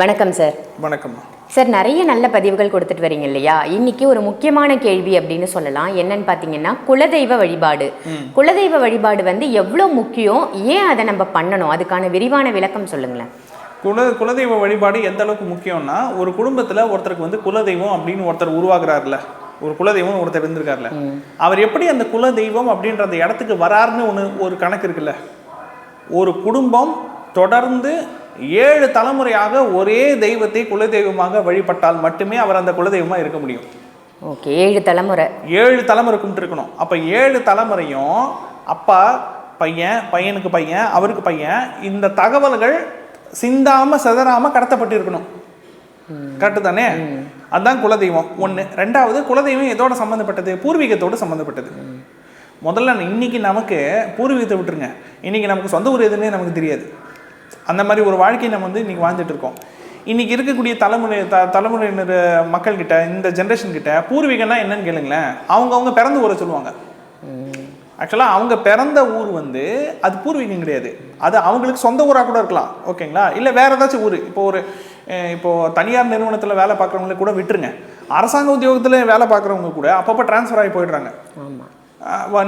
வணக்கம் சார் வணக்கம்மா சார் நிறைய நல்ல பதிவுகள் கொடுத்துட்டு வரீங்க இல்லையா? இன்னைக்கு ஒரு முக்கியமான கேள்வி அப்படின்னு சொல்லலாம். என்னன்னு பார்த்தீங்கன்னா குலதெய்வ வழிபாடு. குலதெய்வ வழிபாடு வந்து எவ்வளோ முக்கியம்? ஏன் அதை நம்ம பண்ணணும்? அதுக்கான விரிவான விளக்கம் சொல்லுங்களேன். குல குலதெய்வ வழிபாடு எந்த அளவுக்கு முக்கியம்னா ஒரு குடும்பத்தில் ஒருத்தருக்கு வந்து குலதெய்வம் அப்படின்னு ஒருத்தர் உருவாக்குறாருல ஒரு குலதெய்வம் ஒருத்தர் இருந்திருக்காருல. அவர் எப்படி அந்த குலதெய்வம் அப்படின்ற அந்த இடத்துக்கு வராருன்னு ஒன்று ஒரு கணக்கு இருக்குல்ல. ஒரு குடும்பம் தொடர்ந்து ஏழு தலைமுறையாக ஒரே தெய்வத்தை குலதெய்வமாக வழிபட்டால் மட்டுமே அவர் அந்த குலதெய்வமாக இருக்க முடியும். ஓகே ஏழு தலைமுறை. ஏழு தலைமுறை கும்பிட்டுருக்கணும். அப்போ ஏழு தலைமுறையும் அப்பா பையன் பையனுக்கு பையன் அவருக்கு பையன் இந்த தகவல்கள் சிந்தாம சிதறாம கடத்தப்பட்டு இருக்கணும் கரெக்டு தானே? அதுதான் குலதெய்வம். ஒன்று ரெண்டாவது குலதெய்வம் எதோட சம்மந்தப்பட்டது பூர்வீகத்தோடு சம்மந்தப்பட்டது முதல்ல இன்னைக்கு நமக்கு பூர்வீகத்தை விட்டுருங்க. இன்னைக்கு நமக்கு சொந்த ஊர் எதுன்னே நமக்கு தெரியாது. அந்த மாதிரி ஒரு வாழ்க்கையை நம்ம வந்து இன்றைக்கி வாழ்ந்துட்டு இருக்கோம். இருக்கக்கூடிய தலைமுறை த தலைமுறையினர் மக்கள்கிட்ட இந்த ஜென்ரேஷன் கிட்ட பூர்வீகம்னா என்னன்னு கேளுங்களேன். அவங்கவுங்க பிறந்த ஊரை சொல்லுவாங்க. ஆக்சுவலாக அவங்க பிறந்த ஊர் வந்து அது பூர்வீகம் கிடையாது. அது அவங்களுக்கு சொந்த ஊராக கூட இருக்கலாம். ஓகேங்களா? இல்லை வேறு ஏதாச்சும் ஊர். இப்போ ஒரு இப்போது தனியார் நிறுவனத்தில் வேலை பார்க்குறவங்களுக்கு கூட விட்டுருங்க. அரசாங்க உத்தியோகத்தில் வேலை பார்க்குறவங்க கூட அப்பப்போ ட்ரான்ஸ்ஃபர் ஆகி போயிடுறாங்க. ஆமாம்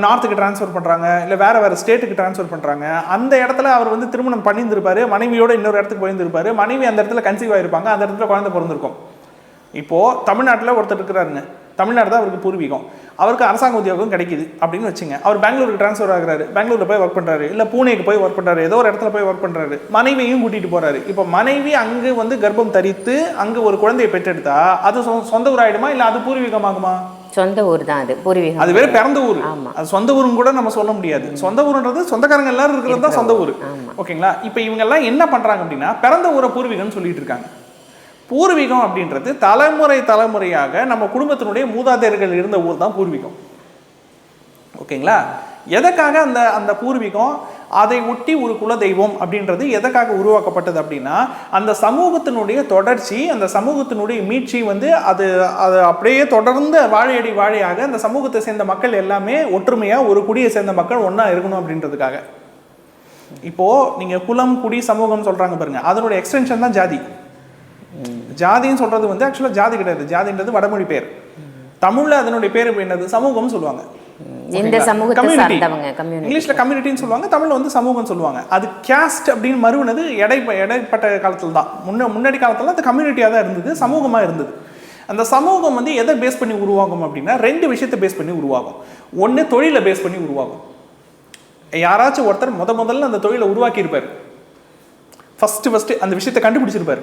நார்த்துக்கு ட்ரான்ஸ்ஃபர் பண்ணுறாங்க இல்லை வேறு வேறு ஸ்டேட்டுக்கு ட்ரான்ஸ்ஃபர் பண்ணுறாங்க அந்த இடத்துல அவர் வந்து திருமணம் பண்ணியிருந்திருப்பார் மனைவியோட இன்னொரு இடத்துக்கு போயிருந்திருப்பார். மனைவி அந்த இடத்துல கன்சீவ் ஆகிருப்பாங்க அந்த இடத்துல குழந்தை பிறந்திருக்கும். இப்போது தமிழ்நாட்டில் ஒருத்தர் இருக்கிறாருங்க. தமிழ்நாடு தான் அவருக்கு பூர்வீகம். அவருக்கு அரசாங்க உத்தியோகம் கிடைக்குது அப்படின்னு வச்சுங்க. அவர் பெங்களூருக்கு ட்ரான்ஸ்ஃபர் ஆகிறாரு. பெங்களூரில் போய் ஒர்க் பண்ணுறாரு இல்லை பூனேக்கு போய் ஒர்க் பண்ணுறாரு ஏதோ ஒரு இடத்துல போய் ஒர்க் பண்ணுறாரு மனைவியும் கூட்டிகிட்டு போகிறாரு இப்போ மனைவி அங்கே வந்து கர்ப்பம் தரித்து அங்கே ஒரு குழந்தையை பெற்றெடுத்தா அது சொந்த ஊராயிடுமா இல்லை அது பூர்வீகமாகுமா? சொந்த ஊர் தான் அது பூர்வீகம். அது வேற பிறந்த ஊர். அது சொந்த ஊருன்னு கூட நம்ம சொல்ல முடியாது. சொந்த ஊருன்றது சொந்தக்காரங்க எல்லாரும் இருக்கிறது தான் சொந்த ஊர். ஓகேங்களா? இப்போ இவங்க எல்லாம் என்ன பண்றாங்க அப்படின்னா பிறந்த ஊரை பூர்வீகம்னு சொல்லிட்டு இருக்காங்க. பூர்வீகம் அப்படின்றது தலைமுறை தலைமுறையாக நம்ம குடும்பத்தினுடைய மூதாதையர்கள் இருந்த ஊர் தான் பூர்வீகம். ஓகேங்களா? எதற்காக அந்த அந்த பூர்வீகம் அதை ஒட்டி ஒரு குலதெய்வம் அப்படின்றது எதற்காக உருவாக்கப்பட்டது அப்படின்னா அந்த சமூகத்தினுடைய தொடர்ச்சி அந்த சமூகத்தினுடைய மீட்சி வந்து அது அது அப்படியே தொடர்ந்து வாழையடி வாழையாக அந்த சமூகத்தை சேர்ந்த மக்கள் எல்லாமே ஒற்றுமையாக ஒரு குடியை சேர்ந்த மக்கள் ஒன்றா இருக்கணும் அப்படின்றதுக்காக. இப்போ நீங்க குலம் குடி சமூகம் சொல்றாங்க பாருங்க. அதனுடைய எக்ஸ்டென்ஷன் தான் ஜாதி. ஜாதின்னு சொல்றது வந்து ஆக்சுவலாக ஜாதி கிடையாது. ஜாதின்றது வடமொழி பேர். தமிழ்ல அதனுடைய பேர் என்னது? சமூகம்னு சொல்லுவாங்க. இந்த சமூகத்தை. சார்ந்தவங்க கம்யூனிட்டி இங்கிலீஷ்ல கம்யூனிட்டின்னு சொல்லுவாங்க தமிழ்ல வந்து சமூகம்னு சொல்லுவாங்க. அது கேஸ்ட் அப்படின்னு மறுவினது எடை இடைப்பட்ட காலத்துல தான். முன்ன முன்னாடி காலத்துல அது கம்யூனிட்டியாக தான் இருந்தது சமூகமா இருந்தது. அந்த சமூகம் வந்து எதை பேஸ் பண்ணி உருவாகும் அப்படின்னா ரெண்டு விஷயத்தை பேஸ் பண்ணி உருவாகும் ஒன்று தொழிலை பேஸ் பண்ணி உருவாகும் யாராச்சும் ஒருத்தர் முத முதல்ல அந்த தொழிலை உருவாக்கி இருப்பார் ஃபஸ்ட்டு ஃபஸ்ட்டு அந்த விஷயத்தை கண்டுபிடிச்சிருப்பாரு.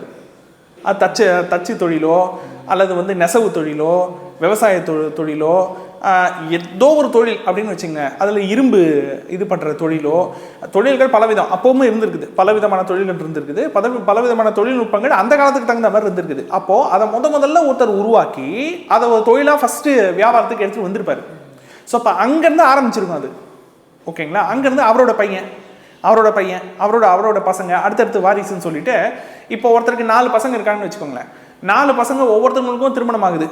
அது தச்சு தச்சு தொழிலோ அல்லது வந்து நெசவு தொழிலோ விவசாய தொழிலோ ஏதோ ஒரு தொழில் அப்படின்னு வச்சுங்க அதில் இரும்பு இது பண்ணுற தொழிலோ தொழில்கள் பலவிதம் அப்பவும் இருந்திருக்குது. பலவிதமான தொழில்கள் இருந்திருக்குது. பல பலவிதமான தொழில்நுட்பங்கள் அந்த காலத்துக்கு தகுந்த மாதிரி இருந்திருக்குது. அப்போது அதை முத முதல்ல ஒருத்தர் உருவாக்கி அதை ஒரு தொழிலாக ஃபஸ்ட்டு வியாபாரத்துக்கு எடுத்துகிட்டு வந்திருப்பாரு. ஸோ அப்போ அங்கேருந்து ஆரம்பிச்சிருக்கும் அது. ஓகேங்களா? அங்கேருந்து அவரோட பையன் அவரோட பையன் அவரோட அவரோட பசங்க அடுத்தடுத்து வாரிசுன்னு சொல்லிட்டு இப்போ ஒருத்தருக்கு நாலு பசங்க இருக்காங்கன்னு வச்சுக்கோங்களேன். நாலு பசங்க ஒவ்வொருத்தவங்களுக்கும் திருமணம் ஆகுது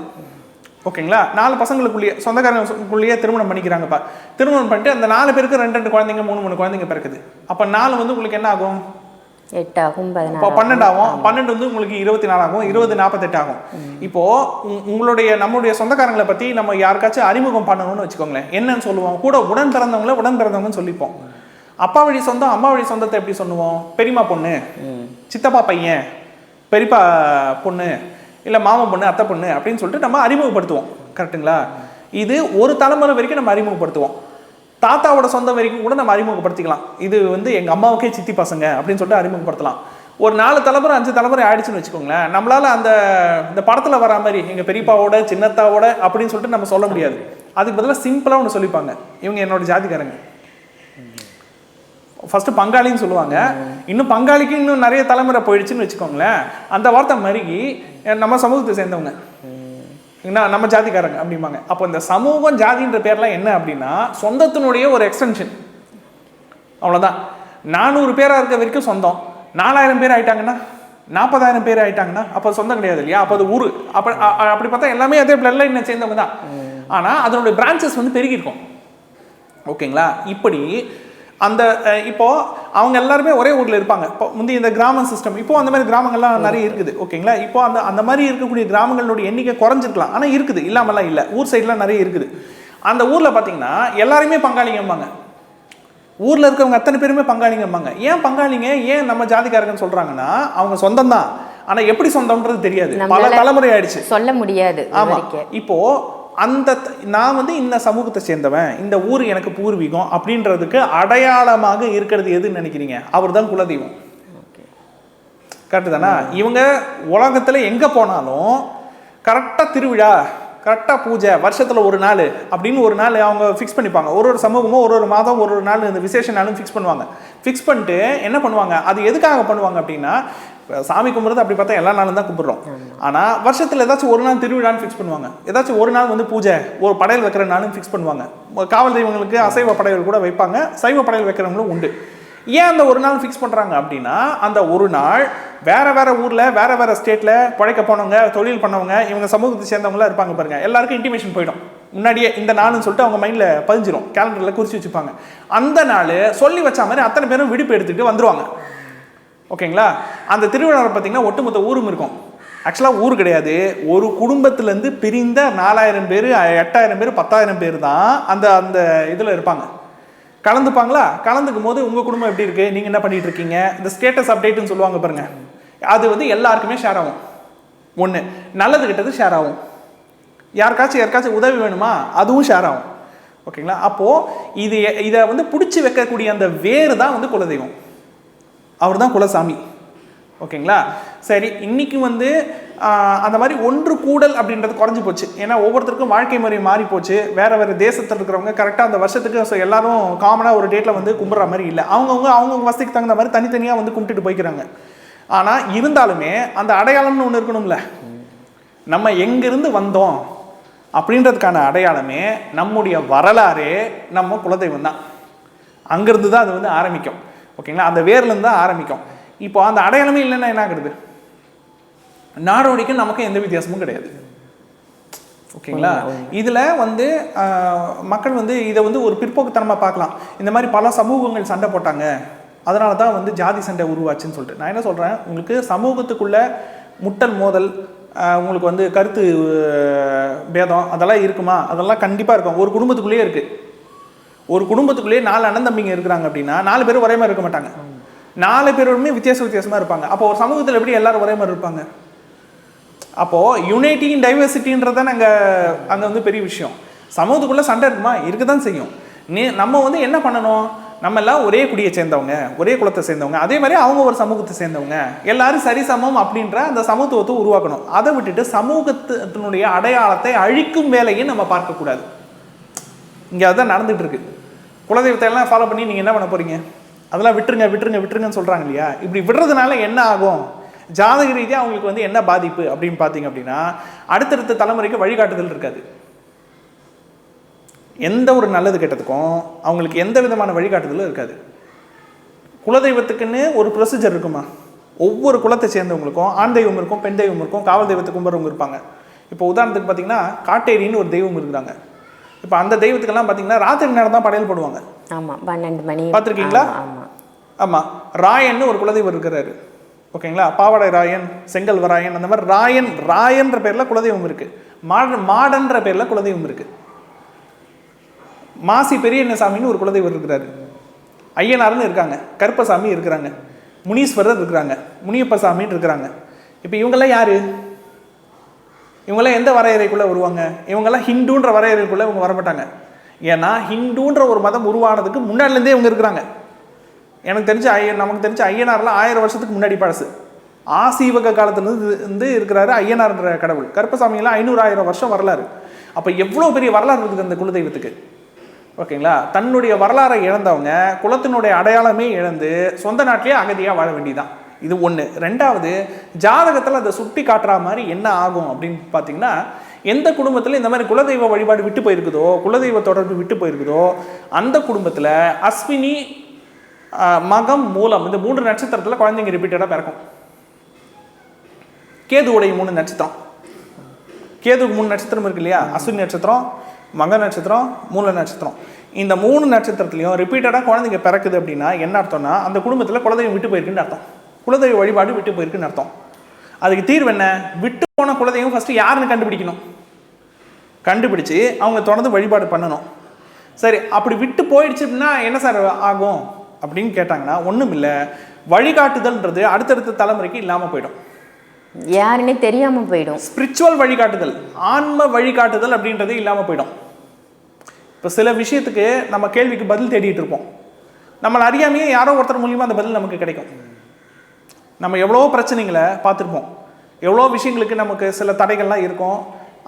ஓகேங்களா? நாலு பசங்களுக்குள்ளேயே சொந்தக்காரங்களுக்குள்ளேயே திருமணம் பண்ணிக்கிறாங்கப்பா. திருமணம் பண்ணிட்டு அந்த நாலு பேருக்கு ரெண்டு ரெண்டு குழந்தைங்க மூணு மூணு குழந்தைங்க பிறக்குது. அப்போ நாலு வந்து உங்களுக்கு என்ன ஆகும்? எட்டாகும் இப்போ பன்னெண்டு ஆகும். பன்னெண்டு வந்து உங்களுக்கு இருபத்தி நாலு ஆகும் இருபது நாற்பத்தெட்டு ஆகும். இப்போ உங்- உங்களுடைய நம்மளுடைய சொந்தக்காரங்களை பத்தி நம்ம யாருக்காச்சும் அறிமுகம் பண்ணணும்னு வச்சுக்கோங்களேன். என்னன்னு சொல்லுவோம். கூட உடன் பிறந்தவங்கள உடன் பிறந்தவங்கன்னு சொல்லிப்போம். அப்பா வழி சொந்தம் அம்மா வழி சொந்தத்தை எப்படி சொல்லுவோம்? பெரியம்மா பொண்ணு. சித்தப்பா பையன். பெரியப்பா பொண்ணு. இல்லை மாமா பொண்ணு அத்தை பொண்ணு அப்படின்னு சொல்லிட்டு நம்ம அறிமுகப்படுத்துவோம். கரெக்ட்டுங்களா இது ஒரு தலைமுறை வரைக்கும் நம்ம அறிமுகப்படுத்துவோம். தாத்தாவோட சொந்தம் வரைக்கும் கூட நம்ம அறிமுகப்படுத்திக்கலாம். இது வந்து எங்கள் அம்மாவுக்கே சித்தி பசங்க அப்படின்னு சொல்லிட்டு அறிமுகப்படுத்தலாம். ஒரு நாலு தலைமுறை அஞ்சு தலைமுறை ஆயிடுச்சுன்னு வச்சுக்கோங்களேன் நம்மளால அந்த இந்த படத்தில் வரா மாதிரி எங்கள் பெரியப்பாவோட சின்னத்தாவோட அப்படின்னு சொல்லிட்டு நம்ம சொல்ல முடியாது. அதுக்கு பதிலாக சிம்பிளாக ஒன்று சொல்லிப்பாங்க. இவங்க என்னோட ஜாதிக்காரங்க. ஃபர்ஸ்ட் பங்காளின்னு சொல்லுவாங்க. இன்னும் பங்காளிக்கு இன்னும் நிறைய தலைமுறை போயிடுச்சுன்னு வச்சுக்கோங்களேன். அந்த வார்த்தை மருகி நம்ம சமூகத்தை சேர்ந்தவங்க. என்ன நம்ம ஜாதிக்காரங்க அப்படிம்பாங்க. அப்போ இந்த சமூகம் ஜாதின்ற பேர்லாம் என்ன அப்படின்னா சொந்தத்தினுடைய ஒரு எக்ஸ்டென்ஷன் அவ்வளோதான் நானூறு பேராக இருக்க வரைக்கும் சொந்தம். நாலாயிரம் பேர் ஆயிட்டாங்கன்னா நாற்பதாயிரம் பேர் ஆயிட்டாங்கன்னா அப்போ சொந்தம் கிடையாது இல்லையா? அப்போ அது ஊர். அப்போ அப்படி பார்த்தா எல்லாமே அதே பிளட் லைனை சேர்ந்தவங்க தான். ஆனால் அதனுடைய பிரான்ச்சஸ் வந்து பெருகிருக்கும் ஓகேங்களா? இப்படி அந்த அஹ், இப்போ அவங்க எல்லாருமே ஒரே ஊர்ல இருப்பாங்க. இப்போ முந்தைய இந்த கிராம சிஸ்டம் இப்போ அந்த மாதிரி கிராமங்கள்லாம் நிறைய இருக்குது ஓகேங்களா? இப்போ அந்த அந்த மாதிரி இருக்கக்கூடிய கிராமங்களுடைய எண்ணிக்கை குறைஞ்சிருக்கலாம். ஆனா இருக்குது இல்லாமலாம் இல்லை. ஊர் சைட்லாம் நிறைய இருக்குது. அந்த ஊர்ல பாத்தீங்கன்னா எல்லாருமே பங்காளிங்கம்பாங்க. ஊர்ல இருக்கவங்க அத்தனை பேருமே பங்காளிங்கம்பாங்க. ஏன் பங்காளிங்க? ஏன் நம்ம ஜாதிக்காரங்கன்னு சொல்றாங்கன்னா அவங்க சொந்தம் தான் ஆனா எப்படி சொந்தம்ன்றது தெரியாது. பல தலைமுறை ஆயிடுச்சு. சொல்ல முடியாது ஆமா. விவரிக்க இப்போ அந்த நான் வந்து இந்த சமூகத்தை சேர்ந்தவன் இந்த ஊர் எனக்கு பூர்வீகம் அப்படின்றதுக்கு அடையாளமாக இருக்கிறது எதுன்னு நினைக்கிறீங்க? அவர் தான் குலதெய்வம் கரெக்டு தானே? இவங்க உலகத்துல எங்க போனாலும் கரெக்டா திருவிழா கரெக்டாக பூஜை வருஷத்தில் ஒரு நாள் அப்படின்னு ஒரு நாள் அவங்க ஃபிக்ஸ் பண்ணிப்பாங்க. ஒரு ஒரு சமூகமும் ஒரு ஒரு மாதம் ஒரு ஒரு நாள் இந்த விசேஷ நாளும் ஃபிக்ஸ் பண்ணுவாங்க. ஃபிக்ஸ் பண்ணிட்டு என்ன பண்ணுவாங்க? அது எதுக்காக பண்ணுவாங்க அப்படின்னா சாமி கும்பிட்றது அப்படி பார்த்தா எல்லா நாளும் தான் கும்பிட்றோம். ஆனால் வருஷத்தில் ஏதாச்சும் ஒரு நாள் திருவிழான்னு ஃபிக்ஸ் பண்ணுவாங்க. ஏதாச்சும் ஒரு நாள் வந்து பூஜை ஒரு படையல் வைக்கிற நாளும் ஃபிக்ஸ் பண்ணுவாங்க. காவல் தெய்வங்களுக்கு அசைவ படையல் கூட வைப்பாங்க. சைவ படையல் வைக்கிறவங்களும் உண்டு. ஏன் அந்த ஒரு நாள் ஃபிக்ஸ் பண்ணுறாங்க அப்படின்னா அந்த ஒரு நாள் வேறு வேறு ஊரில் வேறு வேறு ஸ்டேட்டில் பழைக்க போனவங்க தொழில் பண்ணவங்க இவங்க சமூகத்தை சேர்ந்தவங்களாம் இருப்பாங்க பாருங்கள் எல்லாருக்கும் இன்டிமேஷன் போயிடும். முன்னாடியே இந்த நாள்னு சொல்லிட்டு அவங்க மைண்டில் பதிஞ்சிரும். கேலண்டரில் குறித்து வச்சுப்பாங்க. அந்த நாள் சொல்லி வச்ச மாதிரி அத்தனை பேரும் விடுப்பு எடுத்துகிட்டு வந்துருவாங்க. ஓகேங்களா? அந்த திருவிழாவில் பார்த்தீங்கன்னா ஒட்டுமொத்த ஊரும் இருக்கும். ஆக்சுவலாக ஊர் கிடையாது. ஒரு குடும்பத்துலேருந்து பிரிந்த நாலாயிரம் பேர் எட்டாயிரம் பேர் பத்தாயிரம் பேர் தான் அந்த அந்த இதில் இருப்பாங்க. கலந்துப்பாங்களா? கலந்துக்கும் போது உங்கள் குடும்பம் எப்படி இருக்குது நீங்கள் என்ன பண்ணிகிட்டு இருக்கீங்க? இந்த ஸ்டேட்டஸ் அப்டேட்னு சொல்லுவாங்க பாருங்கள் அது வந்து எல்லாருக்குமே ஷேர் ஆகும். ஒன்று நல்லது கெட்டது ஷேர் ஆகும். யாருக்காச்சும் யாருக்காச்சும் உதவி வேணுமா? அதுவும் ஷேர் ஆகும். ஓகேங்களா? அப்போது இது இதை வந்து பிடிச்சி வைக்கக்கூடிய அந்த வேறு தான் வந்து குலதெய்வம். அவர் தான் குலசாமி. ஓகேங்களா? சரி இன்றைக்கி வந்து அந்த மாதிரி ஒன்று கூடல் அப்படின்றது குறைஞ்சி போச்சு. ஏன்னா ஒவ்வொருத்தருக்கும் வாழ்க்கை முறை மாறி போச்சு. வேறு வேறு தேசத்தில் இருக்கிறவங்க கரெக்டாக அந்த வருஷத்துக்கு எல்லாரும் காமனாக ஒரு டேட்டில் வந்து கும்பிட்ற மாதிரி இல்லை. அவங்கவுங்க அவங்கவுங்க வசதிக்கு தகுந்த மாதிரி தனித்தனியாக வந்து கும்பிட்டுட்டு போய்க்கிறாங்க. ஆனால் இருந்தாலுமே அந்த அடையாளம்னு ஒன்று இருக்கணும்ல. நம்ம எங்கிருந்து வந்தோம் அப்படின்றதுக்கான அடையாளமே நம்முடைய வரலாறே நம்ம குலதெய்வம் தான் அங்கேருந்து தான் அது வந்து ஆரம்பிக்கும். ஓகேங்களா? அந்த வேர்லேருந்து தான் ஆரம்பிக்கும். இப்போ அந்த அடையாளமே இல்லைன்னா என்ன ஆகுறது நாடோடிக்கும் நமக்கும் எந்த வித்தியாசமும் கிடையாது. ஓகேங்களா? இதில் வந்து மக்கள் வந்து இதை வந்து ஒரு பிற்போக்குத்தனமாக பார்க்கலாம். இந்த மாதிரி பல சமூகங்கள் சண்டை போட்டாங்க. அதனால தான் வந்து ஜாதி சண்டை உருவாச்சுன்னு சொல்லிட்டு. நான் என்ன சொல்கிறேன் உங்களுக்கு சமூகத்துக்குள்ள முட்டல் மோதல் உங்களுக்கு வந்து கருத்து பேதம் அதெல்லாம் இருக்குமா? அதெல்லாம் கண்டிப்பாக இருக்கும். ஒரு குடும்பத்துக்குள்ளேயே இருக்குது ஒரு குடும்பத்துக்குள்ளேயே நாலு அண்ணன் தம்பிங்க இருக்கிறாங்க அப்படின்னா நாலு பேரும் ஒரே மாதிரி இருக்க மாட்டாங்க. நாலு பேருமே வித்தியாச வித்தியாசமாக இருப்பாங்க. அப்போ ஒரு சமூகத்தில் எப்படி எல்லாரும் ஒரே மாதிரி இருப்பாங்க? அப்போ யுனைட்டி இன் டைவர்சிட்டின்றது தான் அங்கே அங்கே வந்து பெரிய விஷயம். சமூகத்துக்குள்ள சண்டை இருக்குமா? இருக்க தான் செய்யும். நீ நம்ம வந்து என்ன பண்ணணும்? நம்ம எல்லாம் ஒரே குடியை சேர்ந்தவங்க ஒரே குலத்தை சேர்ந்தவங்க. அதே மாதிரி அவங்க ஒரு சமூகத்தை சேர்ந்தவங்க. எல்லாரும் சரிசமம் அப்படின்ற அந்த சமத்துவத்தை உருவாக்கணும். அதை விட்டுட்டு சமூகத்தினுடைய அடையாளத்தை அழிக்கும் வேலையும் நம்ம பார்க்கக்கூடாது. இங்கே அதுதான் நடந்துட்டு இருக்கு. குலதெய்வத்தை எல்லாம் ஃபாலோ பண்ணி நீங்கள் என்ன பண்ண போகிறீங்க அதெல்லாம் விட்டுருங்க விட்டுருங்க விட்டுருங்கன்னு சொல்கிறாங்க இல்லையா? இப்படி விடுறதுனால என்ன ஆகும்? ஜாதக ரீதியாக அவங்களுக்கு வந்து என்ன பாதிப்பு அப்படின்னு பார்த்தீங்க அப்படின்னா அடுத்தடுத்த தலைமுறைக்கு வழிகாட்டுதல் இருக்காது. எந்த ஒரு நல்லது கெட்டதுக்கும் அவங்களுக்கு எந்த விதமான வழிகாட்டுதலும் இருக்காது. குலதெய்வத்துக்குன்னு ஒரு ப்ரொசீஜர் இருக்குமா? ஒவ்வொரு குலத்தை சேர்ந்தவங்களுக்கும் ஆண் தெய்வம் இருக்கும் பெண் தெய்வம் இருக்கும் காவல் தெய்வத்தை கும்பிட்றவங்க இருப்பாங்க. இப்போ உதாரணத்துக்கு பார்த்தீங்கன்னா காட்டேரின்னு ஒரு தெய்வம் இருக்கிறாங்க. இப்போ அந்த தெய்வத்துக்கெல்லாம் பார்த்தீங்கன்னா ராத்திரி நேரம் தான் படையல் போடுவாங்க. ஆமா பன்னெண்டு மணி. பார்த்திருக்கீங்களா? ஆமா, ஆமா. ஆமாம் ராயன்னு ஒரு குலதெய்வம் இருக்கிறாரு. ஓகேங்களா? பாவாடை ராயன் செங்கல்வ ராயன் அந்த மாதிரி ராயன் ராயன்ற பேரில் குலதெய்வம் இருக்கு. மாடன் மாடன்ற பேரில் குலதெய்வம் இருக்கு. மாசி பெரியண்ணசாமின்னு ஒரு குலதெய்வர் இருக்கிறாரு. ஐயனார்னு இருக்காங்க. கருப்பசாமி இருக்கிறாங்க. முனீஸ்வரர் இருக்கிறாங்க. முனியப்ப சாமின்னு இருக்கிறாங்க. இப்போ இவங்கெல்லாம் யாரு? இவங்கெல்லாம் எந்த வரையறைக்குள்ளே வருவாங்க? இவங்கெல்லாம் ஹிந்துன்ற வரையறைக்குள்ளே இவங்க வரமாட்டாங்க. ஏன்னா ஹிந்துன்ற ஒரு மதம் உருவானதுக்கு முன்னாடிலேருந்தே இவங்க இருக்கிறாங்க. எனக்கு தெரிஞ்ச ஐயன் நமக்கு தெரிஞ்ச ஐயனார்லாம் ஆயிரம் வருஷத்துக்கு முன்னாடி பழசு. ஆசீவக காலத்துலேருந்து இருந்து இருக்கிறாரு ஐயனார்ன்ற கடவுள். கருப்பசாமியெல்லாம் ஐநூறாயிரம் வருஷம் வரலாறு. அப்போ எவ்வளோ பெரிய வரலாறு இருக்குது அந்த குலதெய்வத்துக்கு? ஓகேங்களா? தன்னுடைய வரலாறை இழந்தவங்க குலத்தினுடைய அடையாளமே இழந்து சொந்த நாட்டிலேயே அகதியாக வாழ வேண்டியதான் இது ஒன்று ரெண்டாவது ஜாதகத்தில் அதை சுட்டி காட்டுற மாதிரி என்ன ஆகும் அப்படின்னு பார்த்தீங்கன்னா எந்த குடும்பத்தில் இந்த மாதிரி குலதெய்வ வழிபாடு விட்டு போயிருக்குதோ குலதெய்வ தொடர்பு விட்டு போயிருக்குதோ அந்த குடும்பத்தில் அஸ்வினி மகம் மூலம் இந்த மூன்று நட்சத்திரத்தில் குழந்தைங்க ரிப்பீட்டடாக பிறக்கும். கேதுவுடைய மூணு நட்சத்திரம். கேதுக்கு மூணு நட்சத்திரம் இருக்கு இல்லையா? அஸ்வினி நட்சத்திரம் மக நட்சத்திரம் மூல நட்சத்திரம். இந்த மூணு நட்சத்திரத்துலையும் ரிப்பீட்டடாக குழந்தைங்க பிறக்குது அப்படின்னா என்ன அர்த்தம்னா அந்த குடும்பத்தில் குலதெய்வம் விட்டு போயிருக்குன்னு அர்த்தம். குலதெய்வ வழிபாடு விட்டு போயிருக்குன்னு அர்த்தம். அதுக்கு தீர்வு என்ன? விட்டு போன குலதெய்வம் ஃபஸ்ட்டு யாருன்னு கண்டுபிடிக்கணும்? கண்டுபிடிச்சு அவங்க தொடர்ந்து வழிபாடு பண்ணணும். சரி அப்படி விட்டு போயிடுச்சு அப்படின்னா என்ன சார் ஆகும்? அப்படின்னு கேட்டாங்கன்னா ஒன்றும் இல்லை. வழிகாட்டுதல்ன்றது அடுத்தடுத்த தலைமுறைக்கு இல்லாமல் போயிடும். யாருன்னே தெரியாம போயிடும். ஸ்பிரிச்சுவல் வழிகாட்டுதல் ஆன்ம வழிகாட்டுதல் அப்படின்றது இல்லாமல் போயிடும். இப்போ சில விஷயத்துக்கு நம்ம கேள்விக்கு பதில் தேடிட்டு இருப்போம். நம்மளை அறியாமையே யாரோ ஒருத்தர் மூலியமாக அந்த பதில் நமக்கு கிடைக்கும். நம்ம எவ்வளோ பிரச்சனைகளை பார்த்துருப்போம். எவ்வளோ விஷயங்களுக்கு நமக்கு சில தடைகள்லாம் இருக்கும்.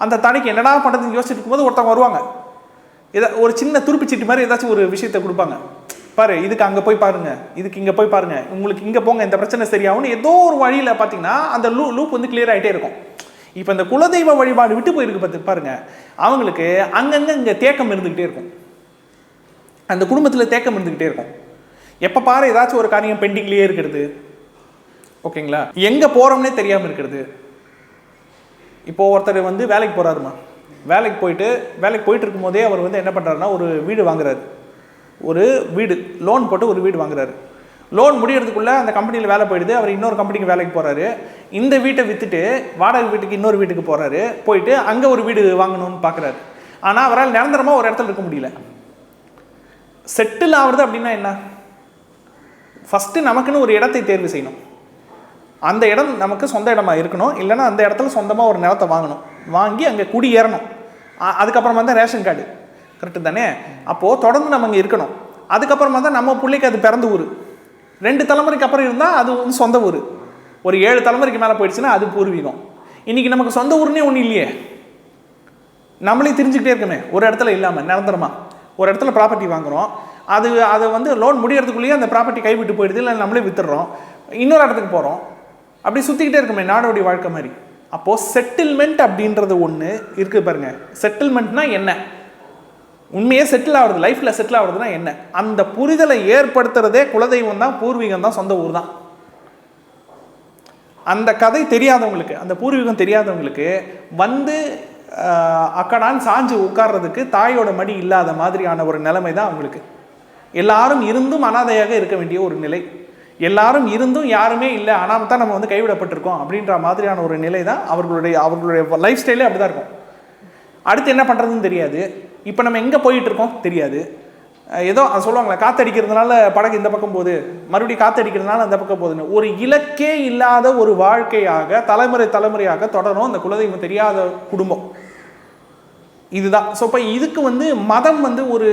அந்த தடைக்கு என்னடா பண்ணுறதுன்னு யோசிச்சுட்டு இருக்கும்போது ஒருத்தவங்க வருவாங்க. இதை ஒரு சின்ன துருப்பிச்சீட்டு மாதிரி ஏதாச்சும் ஒரு விஷயத்தை கொடுப்பாங்க. பாரு இதுக்கு அங்கே போய் பாருங்க இதுக்கு இங்கே போய் பாருங்க உங்களுக்கு இங்கே போங்க இந்த பிரச்சனை சரியாகும்னு ஏதோ ஒரு வழியில் பார்த்தீங்கன்னா அந்த லூ லூப் வந்து கிளியர் ஆகிட்டே இருக்கும். இப்போ இந்த குலதெய்வ வழிபாடு விட்டு போயிருக்கு பார்த்து பாருங்க. அவங்களுக்கு அங்கங்கே இங்கே தேக்கம் இருந்துக்கிட்டே இருக்கும். அந்த குடும்பத்தில் தேக்கம் இருந்துக்கிட்டே இருக்கும். எப்போ பாரு ஏதாச்சும் ஒரு காரியம் பெண்டிங்லேயே இருக்கிறது. ஓகேங்களா? எங்கே போகிறோம்னே தெரியாமல் இருக்கிறது. இப்போது ஒருத்தர் வந்து வேலைக்கு போகிறாருமா வேலைக்கு போயிட்டு வேலைக்கு போயிட்டு இருக்கும்போதே அவர் வந்து என்ன பண்ணுறாருன்னா ஒரு வீடு வாங்குறாரு. ஒரு வீடு லோன் போட்டு ஒரு வீடு வாங்குறாரு. லோன் முடியறதுக்குள்ளே அந்த கம்பெனியில் வேலை போயிடுது அவர் இன்னொரு கம்பெனிக்கு வேலைக்கு போகிறாரு இந்த வீட்டை விற்றுட்டு வாடகை வீட்டுக்கு இன்னொரு வீட்டுக்கு போகிறாரு போயிட்டு அங்கே ஒரு வீடு வாங்கணும்னு பார்க்குறாரு ஆனால் அவரால் நிரந்தரமாக ஒரு இடத்துல இருக்க முடியல. செட்டில் ஆகிறது அப்படின்னா என்ன? ஃபஸ்ட்டு நமக்குன்னு ஒரு இடத்தை தேர்வு செய்யணும். அந்த இடம் நமக்கு சொந்த இடமா இருக்கணும். இல்லைன்னா அந்த இடத்துல சொந்தமாக ஒரு நிலத்தை வாங்கணும். வாங்கி அங்கே குடியேறணும். அதுக்கப்புறமா தான் ரேஷன் கார்டு. கரெக்டு தானே? அப்போது தொடர்ந்து நம்ம அங்கே இருக்கணும். அதுக்கப்புறமா தான் நம்ம பிள்ளைக்கு அது பிறந்த ஊர். ரெண்டு தலைமுறைக்கு அப்புறம் இருந்தால் அது வந்து சொந்த ஊர். ஒரு ஏழு தலைமுறைக்கு மேலே போயிடுச்சுன்னா அது பூர்வீகம். இன்றைக்கி நமக்கு சொந்த ஊர்னே ஒன்றும் இல்லையே. நம்மளே தெரிஞ்சுக்கிட்டே இருக்கமே ஒரு இடத்துல இல்லாமல் நிரந்தரமாக ஒரு இடத்துல ப்ராப்பர்ட்டி வாங்குறோம். அது அதை வந்து லோன் முடியறதுக்குள்ளேயே அந்த ப்ராப்பர்ட்டி கைவிட்டு போயிடுது. இல்லை நம்மளே வித்துடுறோம். இன்னொரு இடத்துக்கு போகிறோம் அப்படி சுற்றிக்கிட்டே இருக்குமே நாடோடி வாழ்க்கை மாதிரி. அப்போது செட்டில்மெண்ட் அப்படின்றது ஒன்று இருக்குது பாருங்க. செட்டில்மெண்ட்னா என்ன? உண்மையே செட்டில் ஆகிறது லைஃப்பில் செட்டில் ஆகிறதுனா என்ன? அந்த புரிதலை ஏற்படுத்துறதே குலதெய்வம் தான் பூர்வீகம் தான் சொந்த ஊர் தான். அந்த கதை தெரியாதவங்களுக்கு அந்த பூர்வீகம் தெரியாதவங்களுக்கு வந்து அக்கடான் சாஞ்சு உட்கார்றதுக்கு தாயோட மடி இல்லாத மாதிரியான ஒரு நிலைமை தான் அவங்களுக்கு. எல்லாரும் இருந்தும் அனாதையாக இருக்க வேண்டிய ஒரு நிலை. எல்லாரும் இருந்தும் யாருமே இல்லை ஆனால் தான் நம்ம வந்து கைவிடப்பட்டிருக்கோம் அப்படின்ற மாதிரியான ஒரு நிலை தான் அவர்களுடைய அவர்களுடைய லைஃப் ஸ்டைலே அப்படி தான் இருக்கும். அடுத்து என்ன பண்ணுறதுன்னு தெரியாது. இப்போ நம்ம எங்கே போயிட்டு இருக்கோம்? தெரியாது. ஏதோ சொல்லுவாங்களே காத்தடிக்கிறதுனால படகு இந்த பக்கம் போகுது மறுபடியும் காத்தடிக்கிறதுனால அந்த பக்கம் போகுதுன்னு. ஒரு இலக்கே இல்லாத ஒரு வாழ்க்கையாக தலைமுறை தலைமுறையாக தொடரும் அந்த குலதெய்வம் தெரியாத குடும்பம். இதுதான். ஸோ இப்போ இதுக்கு வந்து மதம் வந்து ஒரு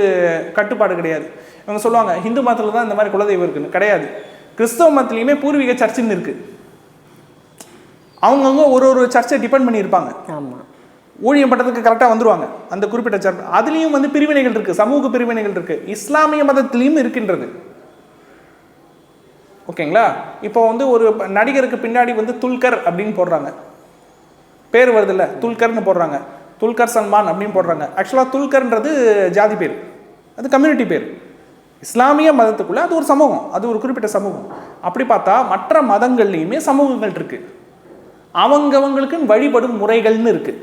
கட்டுப்பாடு கிடையாது. இவங்க சொல்லுவாங்க ஹிந்து மதத்தில் தான் இந்த மாதிரி குலதெய்வம் இருக்குன்னு. கிடையாது. கிறிஸ்தவ மதத்துலேயுமே பூர்வீக சர்ச்சுன்னு இருக்குது அவங்கவுங்க ஒரு ஒரு சர்ச்சை டிபெண்ட் பண்ணியிருப்பாங்க. ஊழியம் பட்டதுக்கு கரெக்டாக வந்துருவாங்க. அந்த குறிப்பிட்ட சர்ச் அதுலேயும் வந்து பிரிவினைகள் இருக்குது சமூக பிரிவினைகள் இருக்குது இஸ்லாமிய மதத்திலையும் இருக்கின்றது. ஓகேங்களா? இப்போ வந்து ஒரு நடிகருக்கு பின்னாடி வந்து துல்கர் அப்படின்னு போடுறாங்க. பேர் வருதுல்ல துல்கர்னு போடுறாங்க. துல்கர் சல்மான் அப்படின்னு போடுறாங்க. ஆக்சுவலாக துல்கர்ன்றது ஜாதி பேர். அது கம்யூனிட்டி பேர். இஸ்லாமிய மதத்துக்குள்ளே அது ஒரு சமூகம் அது ஒரு குறிப்பிட்ட சமூகம். அப்படி பார்த்தா மற்ற மதங்கள்லையுமே சமூகங்கள் இருக்குது அவங்கவங்களுக்கு வழிபடும் முறைகள்னு இருக்குது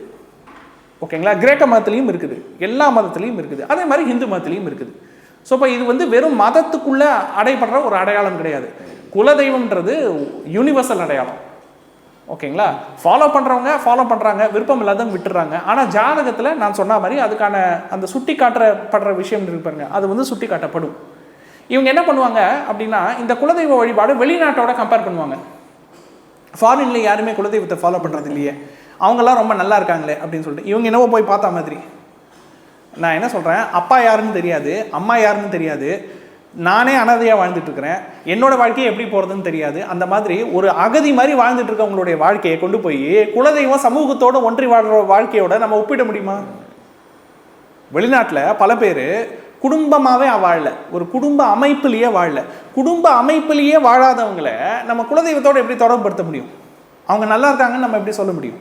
ஓகேங்களா? கிரேக்க மதத்துலேயும் இருக்குது. எல்லா மதத்துலேயும் இருக்குது. அதே மாதிரி ஹிந்து மதத்துலேயும் இருக்குது. ஸோ இப்போ இது வந்து வெறும் மதத்துக்குள்ளே அடைபடுற ஒரு அடையாளம் கிடையாது. குலதெய்வம்ன்றது யூனிவர்சல் அடையாளம். ஓகேங்களா? ஃபாலோ பண்ணுறவங்க ஃபாலோ பண்ணுறாங்க விருப்பம் இல்லாதவங்க விட்டுறாங்க. ஆனால் ஜாதகத்தில் நான் சொன்ன மாதிரி அதுக்கான அந்த சுட்டி காட்டப்படுற விஷயம் இருப்பாருங்க அது வந்து சுட்டி காட்டப்படும். இவங்க என்ன பண்ணுவாங்க அப்படின்னா இந்த குலதெய்வ வழிபாடு வெளிநாட்டோட கம்பேர் பண்ணுவாங்க. ஃபாரின்ல யாருமே குலதெய்வத்தை ஃபாலோ பண்ணுறது இல்லையே. அவங்கெல்லாம் ரொம்ப நல்லா இருக்காங்களே அப்படின்னு சொல்லிட்டு இவங்க என்னவோ போய் பார்த்தா மாதிரி. நான் என்ன சொல்கிறேன் அப்பா யாருன்னு தெரியாது அம்மா யாருன்னு தெரியாது. நானே அனாதையாக வாழ்ந்துட்டு என்னோடய வாழ்க்கையை எப்படி போகிறதுன்னு தெரியாது. அந்த மாதிரி ஒரு அகதி மாதிரி வாழ்ந்துட்டு இருக்கவங்களுடைய வாழ்க்கையை கொண்டு போய் குலதெய்வம் சமூகத்தோட ஒன்றி வாழ்கிற வாழ்க்கையோட நம்ம ஒப்பிட முடியுமா? வெளிநாட்டில் பல பேர் குடும்பமாகவே வாழல. ஒரு குடும்ப அமைப்பிலேயே வாழல. குடும்ப அமைப்பிலேயே வாழாதவங்களை நம்ம குலதெய்வத்தோடு எப்படி தொடர்புபடுத்த முடியும்? அவங்க நல்லா இருக்காங்கன்னு நம்ம எப்படி சொல்ல முடியும்?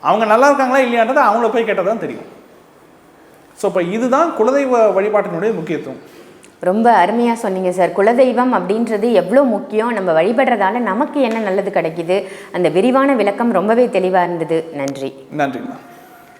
அவங்க நல்லா இருக்காங்களா இல்லையான்றது அவங்கள போய் கேட்டால் தான் தெரியும். ஸோ இப்போ இதுதான் குலதெய்வ வழிபாட்டினுடைய முக்கியத்துவம். ரொம்ப அருமையாக சொன்னீங்க சார். குலதெய்வம் அப்படின்றது எவ்வளோ முக்கியம்? நம்ம வழிபடுறதால நமக்கு என்ன நல்லது கிடைக்குது? அந்த விரிவான விளக்கம் ரொம்பவே தெளிவாக இருந்தது. நன்றி. நன்றிங்கண்ணா